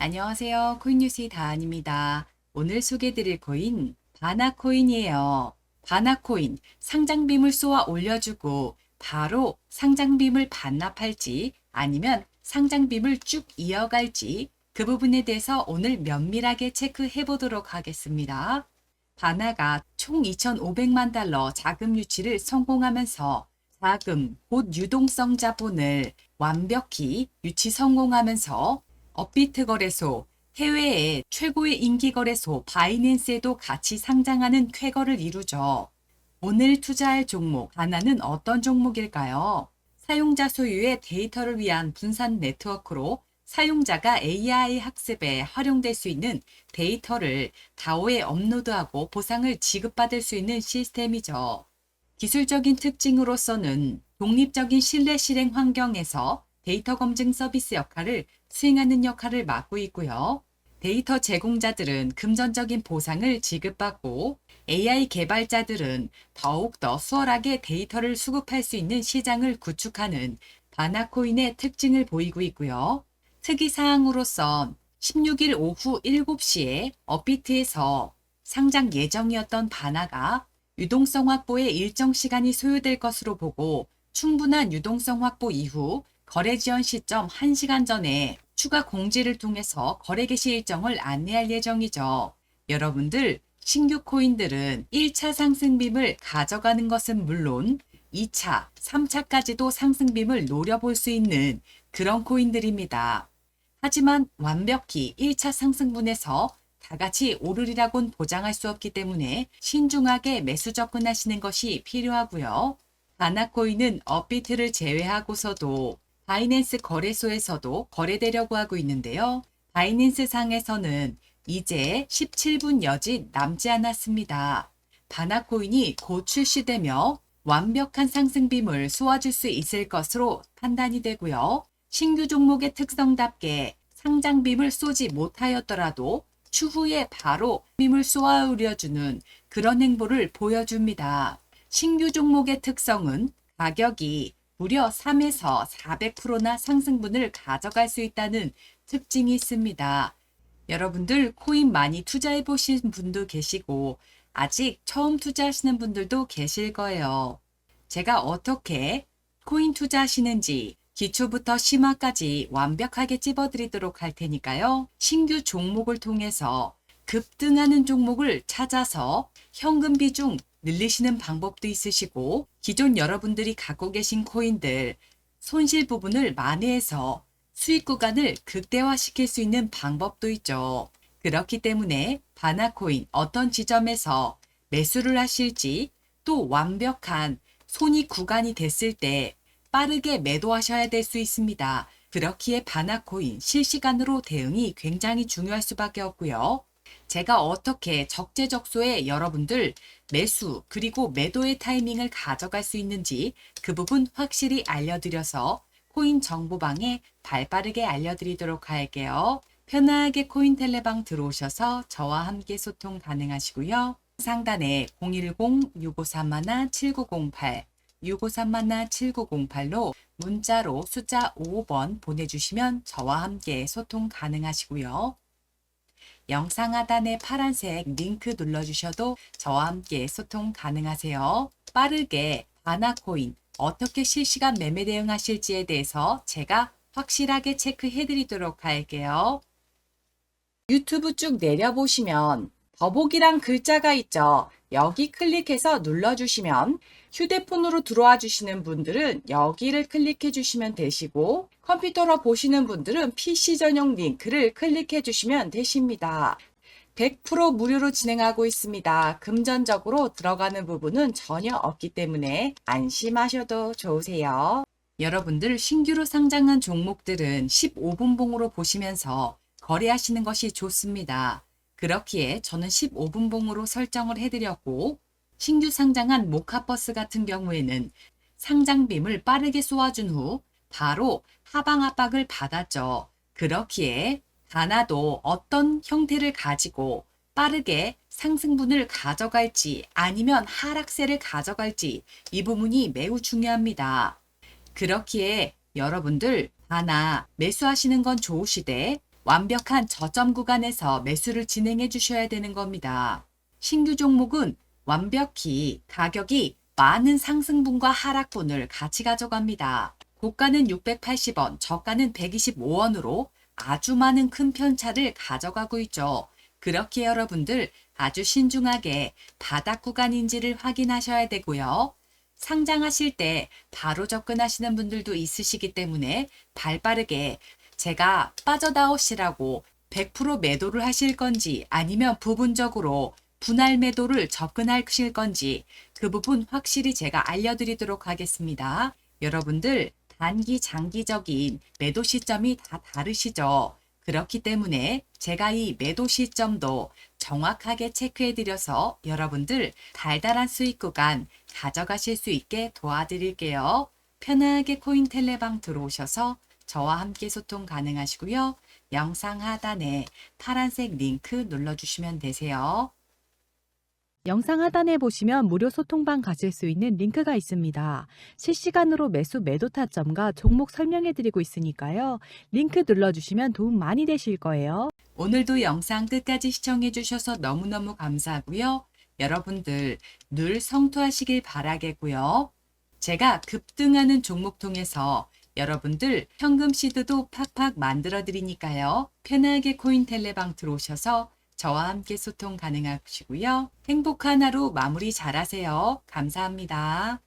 안녕하세요. 코인뉴스 다안입니다. 오늘 소개드릴 코인 바나코인이에요. 바나코인 상장빔을 쏘아 올려주고 바로 상장빔을 반납할지 아니면 상장빔을 쭉 이어갈지 그 부분에 대해서 오늘 면밀하게 체크해 보도록 하겠습니다. 바나가 총 2,500만 달러 자금 유치를 성공하면서 자금, 곧 유동성 자본을 완벽히 유치 성공하면서 업비트 거래소, 해외의 최고의 인기 거래소 바이낸스에도 같이 상장하는 쾌거를 이루죠. 오늘 투자할 종목 하나는 어떤 종목일까요? 사용자 소유의 데이터를 위한 분산 네트워크로 사용자가 AI 학습에 활용될 수 있는 데이터를 다오에 업로드하고 보상을 지급받을 수 있는 시스템이죠. 기술적인 특징으로서는 독립적인 신뢰 실행 환경에서 데이터 검증 서비스 역할을 수행하는 역할을 맡고 있고요. 데이터 제공자들은 금전적인 보상을 지급받고 AI 개발자들은 더욱더 수월하게 데이터를 수급할 수 있는 시장을 구축하는 바나코인의 특징을 보이고 있고요. 특이사항으로선 16일 오후 7시에 업비트에서 상장 예정이었던 바나가 유동성 확보에 일정 시간이 소요될 것으로 보고 충분한 유동성 확보 이후 거래 지연 시점 1시간 전에 추가 공지를 통해서 거래 개시 일정을 안내할 예정이죠. 여러분들 신규 코인들은 1차 상승빔을 가져가는 것은 물론 2차, 3차까지도 상승빔을 노려볼 수 있는 그런 코인들입니다. 하지만 완벽히 1차 상승분에서 다 같이 오르리라곤 보장할 수 없기 때문에 신중하게 매수 접근하시는 것이 필요하고요. 바나코인은 업비트를 제외하고서도 바이낸스 거래소에서도 거래되려고 하고 있는데요. 바이낸스 상에서는 이제 17분 여짓 남지 않았습니다. 바나코인이 곧 출시되며 완벽한 상승빔을 쏘아줄 수 있을 것으로 판단이 되고요. 신규 종목의 특성답게 상장빔을 쏘지 못하였더라도 추후에 바로 빔을 쏘아 올려주는 그런 행보를 보여줍니다. 신규 종목의 특성은 가격이 무려 3에서 400%나 상승분을 가져갈 수 있다는 특징이 있습니다. 여러분들 코인 많이 투자해 보신 분도 계시고 아직 처음 투자하시는 분들도 계실 거예요. 제가 어떻게 코인 투자하시는지 기초부터 심화까지 완벽하게 찝어드리도록 할 테니까요. 신규 종목을 통해서 급등하는 종목을 찾아서 현금 비중 늘리시는 방법도 있으시고 기존 여러분들이 갖고 계신 코인들 손실 부분을 만회해서 수익 구간을 극대화시킬 수 있는 방법도 있죠. 그렇기 때문에 바나코인 어떤 지점에서 매수를 하실지 또 완벽한 손익 구간이 됐을 때 빠르게 매도하셔야 될 수 있습니다. 그렇기에 바나코인 실시간으로 대응이 굉장히 중요할 수밖에 없고요. 제가 어떻게 적재적소에 여러분들 매수 그리고 매도의 타이밍을 가져갈 수 있는지 그 부분 확실히 알려드려서 코인 정보방에 발빠르게 알려드리도록 할게요. 편하게 코인 텔레방 들어오셔서 저와 함께 소통 가능하시고요. 상단에 010-653-7908 653-7908로 문자로 숫자 5번 보내주시면 저와 함께 소통 가능하시고요. 영상 하단에 파란색 링크 눌러주셔도 저와 함께 소통 가능하세요. 빠르게 바나코인 어떻게 실시간 매매 대응하실지에 대해서 제가 확실하게 체크해 드리도록 할게요. 유튜브 쭉 내려보시면 더보기란 글자가 있죠. 여기 클릭해서 눌러주시면 휴대폰으로 들어와 주시는 분들은 여기를 클릭해 주시면 되시고 컴퓨터로 보시는 분들은 PC 전용 링크를 클릭해 주시면 되십니다. 100% 무료로 진행하고 있습니다. 금전적으로 들어가는 부분은 전혀 없기 때문에 안심하셔도 좋으세요. 여러분들 신규로 상장한 종목들은 15분 봉으로 보시면서 거래하시는 것이 좋습니다. 그렇기에 저는 15분 봉으로 설정을 해드렸고 신규 상장한 모카버스 같은 경우에는 상장빔을 빠르게 쏘아준 후 바로 하방 압박을 받았죠. 그렇기에 하나도 어떤 형태를 가지고 빠르게 상승분을 가져갈지 아니면 하락세를 가져갈지 이 부분이 매우 중요합니다. 그렇기에 여러분들 하나 매수하시는 건 좋으시되 완벽한 저점 구간에서 매수를 진행해 주셔야 되는 겁니다. 신규 종목은 완벽히 가격이 많은 상승분과 하락분을 같이 가져갑니다. 고가는 680원, 저가는 125원으로 아주 많은 큰 편차를 가져가고 있죠. 그렇게 여러분들 아주 신중하게 바닥 구간인지를 확인하셔야 되고요. 상장하실 때 바로 접근하시는 분들도 있으시기 때문에 발 빠르게 제가 빠져나오시라고 100% 매도를 하실 건지 아니면 부분적으로 분할 매도를 접근하실 건지 그 부분 확실히 제가 알려드리도록 하겠습니다. 여러분들 단기 장기적인 매도 시점이 다 다르시죠. 그렇기 때문에 제가 이 매도 시점도 정확하게 체크해 드려서 여러분들 달달한 수익 구간 가져가실 수 있게 도와드릴게요. 편하게 코인 텔레방 들어오셔서 저와 함께 소통 가능하시고요. 영상 하단에 파란색 링크 눌러주시면 되세요. 영상 하단에 보시면 무료 소통방 가실 수 있는 링크가 있습니다. 실시간으로 매수 매도 타점과 종목 설명해 드리고 있으니까요. 링크 눌러주시면 도움 많이 되실 거예요. 오늘도 영상 끝까지 시청해 주셔서 너무너무 감사하고요. 여러분들 늘 성투하시길 바라겠고요. 제가 급등하는 종목 통해서 여러분들 현금 시드도 팍팍 만들어 드리니까요. 편하게 코인 텔레방 들어오셔서 저와 함께 소통 가능하시고요. 행복한 하루 마무리 잘 하세요. 감사합니다.